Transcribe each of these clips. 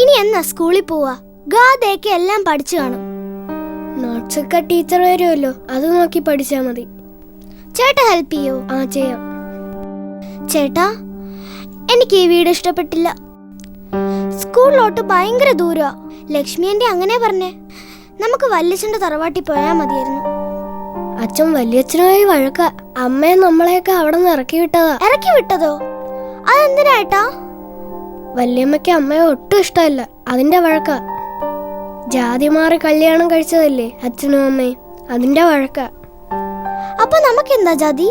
ഇനി എന്നാ സ്കൂളിൽ പോവാ? ഗാഥയൊക്കെ എല്ലാം പഠിച്ചു കാണും. നോട്ട്സ് ഒക്കെ ടീച്ചർ വരുമല്ലോ അത് നോക്കി പഠിച്ചാ മതി. ചേട്ടാ ഹെൽപ്പ് ചെയ്യോ? ആ ചെയ്യാം. ചേട്ടാ എനിക്ക് ഈ വീട് ഇഷ്ടപ്പെട്ടില്ല. സ്കൂളിലോട്ട് ഭയങ്കര ദൂരമാ ലക്ഷ്മി എന്റെ അങ്ങനെ പറഞ്ഞേ. നമുക്ക് വല്യച്ഛന്റെ തറവാട്ടിൽ പോയാൽ മതിയായിരുന്നു. അച്ഛൻ വല്യച്ഛനുമായി വഴക്ക. അമ്മയെ നമ്മളെയൊക്കെ അവിടെ നിന്ന് ഇറക്കി വിട്ടതാ. ഇറക്കി വിട്ടതോ? അതെന്തിനാ ഏട്ടാ? വല്യമ്മയ്ക്ക് അമ്മയെ ഒട്ടും ഇഷ്ടമല്ല. അതിന്റെ വഴക്ക. ജാതി മാറി കല്യാണം കഴിച്ചതല്ലേ അച്ഛനും അമ്മയും? അതിന്റെ വഴക്ക. അപ്പൊ നമുക്ക് എന്താ ജാതി?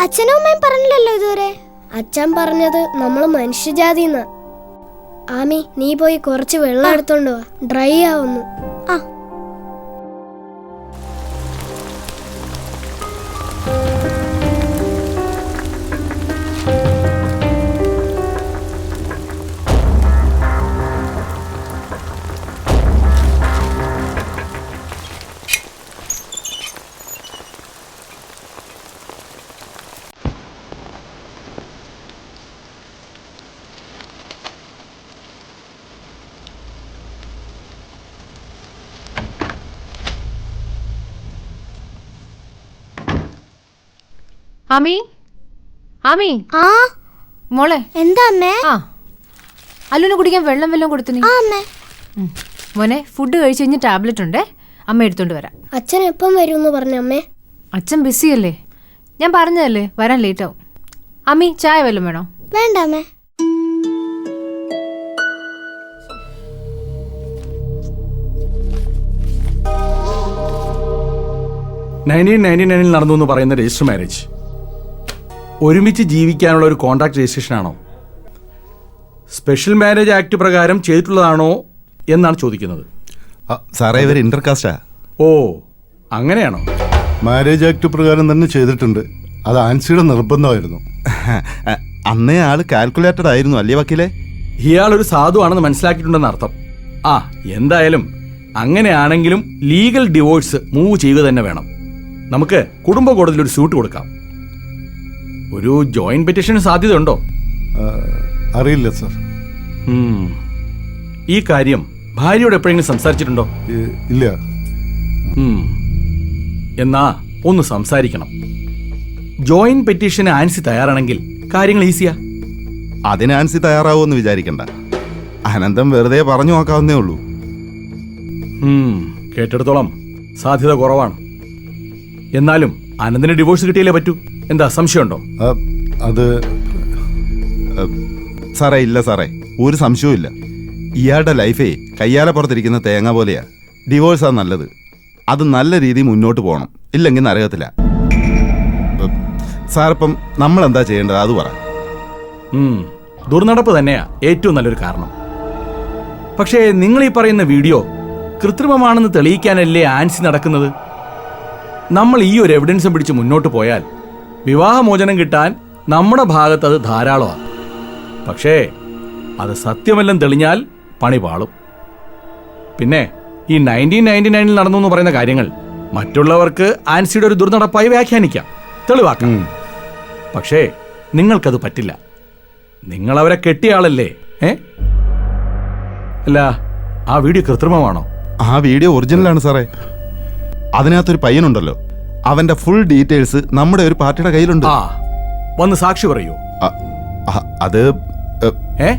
അച്ഛനും അമ്മയും പറഞ്ഞില്ലല്ലോ ഇതുവരെ? അച്ഛൻ പറഞ്ഞത് നമ്മൾ മനുഷ്യജാതിന്നാ. ആമി നീ പോയി കുറച്ച് വെള്ളം എടുത്തോണ്ട് വാ. ഡ്രൈ ആവുന്നു. ആ. അമി അമി ആ? മോളെ. എന്താ അമ്മേ? ആ. അല്ലുന് കുടിക്കാൻ വെള്ളം വെള്ളം കൊടുത്തു നീ. ആ അമ്മേ. ഉം. മോനെ ഫുഡ് കഴിച്ചു കഴിഞ്ഞ് ടാബ്ലറ്റ് ഉണ്ട്. അമ്മ എടുത്തോണ്ട് വരാം. അച്ഛൻ എപ്പം വരും എന്ന് പറഞ്ഞു അമ്മേ? അച്ഛൻ ബിസിയല്ലേ ഞാൻ പറഞ്ഞതല്ലേ വരാൻ ലേറ്റ് ആവും. അമ്മി ചായ വല്ലതും വേണോ? വേണ്ട അമ്മേ. നയന്റീൻ നയന്റി നയനിൽ നടന്നു എന്ന് പറയുന്ന രജിസ്റ്റർ മാരേജ് ഒരുമിച്ച് ജീവിക്കാനുള്ള ഒരു കോൺട്രാക്ട് രജിസ്ട്രേഷൻ ആണോ? സ്പെഷ്യൽ മാരേജ് ആക്ട് പ്രകാരം ചെയ്തിട്ടുള്ളതാണോ എന്നാണ് ചോദിക്കുന്നത്. സാറേ ഇവർ ഇന്റർകാസ്റ്റാ. ഓ അങ്ങനെയാണോ? മാരേജ് ആക്ട് പ്രകാരം തന്നെ ചെയ്തിട്ടുണ്ട്. അത് ആൻസിയുടെ നിർബന്ധമായിരുന്നു. അന്നേ ആൾ കാൽക്കുലേറ്റഡ് ആയിരുന്നു അല്ലേ വക്കീലെ? ഇയാൾ ഒരു സാധുവാണെന്ന് മനസ്സിലാക്കിയിട്ടുണ്ടെന്ന് അർത്ഥം. ആ എന്തായാലും അങ്ങനെയാണെങ്കിലും ലീഗൽ ഡിവോഴ്സ് മൂവ് ചെയ്യുക തന്നെ വേണം. നമുക്ക് കുടുംബ കോടതിയിൽ ഒരു സ്യൂട്ട് കൊടുക്കാം. ഒരു ജോയിന്റ് പെറ്റീഷന് സാധ്യതയുണ്ടോ? അറിയില്ല സർ. ഈ കാര്യം ഭാര്യയോട് എപ്പോഴെങ്കിലും സംസാരിച്ചിട്ടുണ്ടോ? ഇല്ല. എന്നാ ഒന്ന് സംസാരിക്കണം. ജോയിന്റ് പെറ്റീഷന് ആൻസി തയ്യാറാണെങ്കിൽ കാര്യങ്ങൾ ഈസിയാ അതിന് ആൻസി തയ്യാറാവുമെന്ന് വിചാരിക്കണ്ട. അനന്തം വെറുതെ പറഞ്ഞു നോക്കാവുന്നേ ഉള്ളൂ. കേട്ടിടത്തോളം സാധ്യത കുറവാണ്. എന്നാലും അനന്തിന് ഡിവോഴ്സ് കിട്ടിയാലേ പറ്റൂ? എന്താ സംശയമുണ്ടോ? അത് സാറേ ഇല്ല സാറേ. ഒരു സംശയവും ഇല്ല. ഇയാളുടെ ലൈഫേ കയ്യാലപ്പുറത്തിരിക്കുന്ന തേങ്ങ പോലെയാ. ഡിവോഴ്സ് ആണ് നല്ലത്. അത് നല്ല രീതിയിൽ മുന്നോട്ട് പോകണം ഇല്ലെങ്കിൽ നരകത്തില്ല സാറിപ്പം നമ്മൾ എന്താ ചെയ്യേണ്ടത്? അത് പറ. ദുർനടപ്പ് തന്നെയാ ഏറ്റവും നല്ലൊരു കാരണം. പക്ഷേ നിങ്ങൾ ഈ പറയുന്ന വീഡിയോ കൃത്രിമമാണെന്ന് തെളിയിക്കാനല്ലേ ആൻസി നടക്കുന്നത്? നമ്മൾ ഈ ഒരു എവിഡൻസും പിടിച്ച് മുന്നോട്ട് പോയാൽ വിവാഹമോചനം കിട്ടാൻ നമ്മുടെ ഭാഗത്ത് അത് ധാരാളമാണ്. പക്ഷേ അത് സത്യമെല്ലാം തെളിഞ്ഞാൽ പണി പാളും. പിന്നെ ഈ നയന്റീൻ നയന്റി നയനിൽ നടന്നു എന്ന് പറയുന്ന കാര്യങ്ങൾ മറ്റുള്ളവർക്ക് ആൻസിയുടെ ഒരു ദുർനടപ്പായി വ്യാഖ്യാനിക്കാം. തെളിവാക്കാം. പക്ഷേ നിങ്ങൾക്കത് പറ്റില്ല. നിങ്ങൾ അവരെ കെട്ടിയ ആളല്ലേ? ഏ? അല്ല ആ വീഡിയോ കൃത്രിമമാണോ? ആ വീഡിയോ ഒറിജിനലാണ് സാറേ. അതിനകത്തൊരു പയ്യനുണ്ടല്ലോ. അവന്റെ ഫുൾ ഡീറ്റെയിൽസ് നമ്മുടെ ഒരു പാർട്ടിയുടെ കയ്യിലുണ്ട്. ആ വന്ന് സാക്ഷി പറയൂ. അ- അ- അത് എ, ഏ?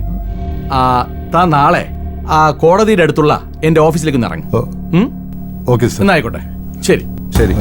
ആ താൻ നാളെ ആ കോടതിയുടെ അടുത്തുള്ള എന്റെ ഓഫീസിലേക്ക് ഒന്ന് ഇറങ്ങും. ഓ, ഓക്കെ സർ. എന്നായിക്കോട്ടെ. ശരി. ശരി.